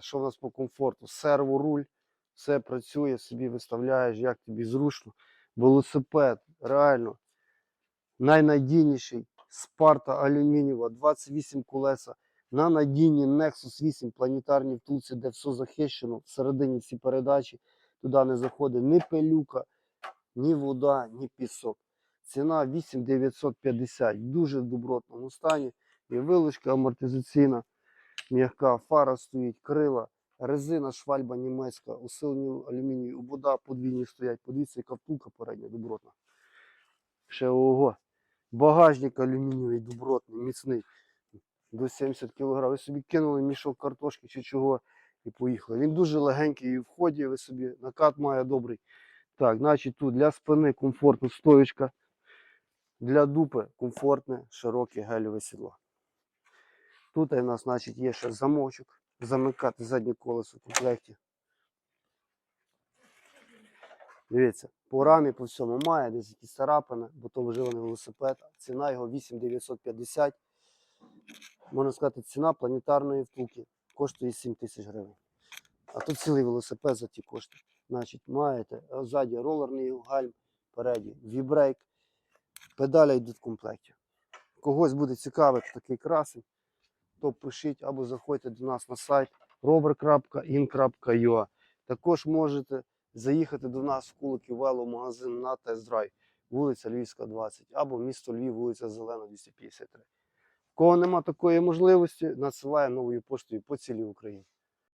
Що в нас по комфорту? Серворуль, все працює, собі виставляєш, як тобі зручно. Велосипед, реально найнадійніший. Спарта алюмінієва, 28 колеса. На надійні Nexus 8 планетарні втулці, де все захищено. Всередині всі передачі, туди не заходить ні пилюка, ні вода, ні пісок. Ціна 8950. В дуже добротному стані. І вилучка амортизаційна, м'яка, фара стоїть, крила, резина, швальба німецька, усилені алюмінію, вода подвійні стоять. Подивіться, яка втулка передня добротна. Ще ого. Багажник алюмінієвий, добротний, міцний. До 70 кг. Ви собі кинули мішок картошки чи чого і поїхали. Він дуже легенький і в ході, ви собі накат має добрий. Так, значить тут для спини комфортна стоючка. Для дупи комфортне, широке гелеве сідло. Тут у нас, значить, є ще замочок. Замикати заднє колесо в комплекті. Дивіться, по рамі по всьому має, десь якісь царапини, бо то вживаний велосипед. Ціна його 8950. Можна сказати, ціна планетарної втулки коштує 7 тисяч гривень. А тут цілий велосипед за ті кошти. Значить, маєте ззаді ролерний гальм, переді вібрейк, педаля йдуть в комплекті. Когось буде цікавити такий красень, то пишіть або заходьте до нас на сайт rover.in.ua. Також можете заїхати до нас в Кулики веломагазин на тест-драйв, вулиця Львівська, 20, або місто Львів, вулиця Зелена, 253. В Кого нема такої можливості, надсилає новою поштою по цілій Україні.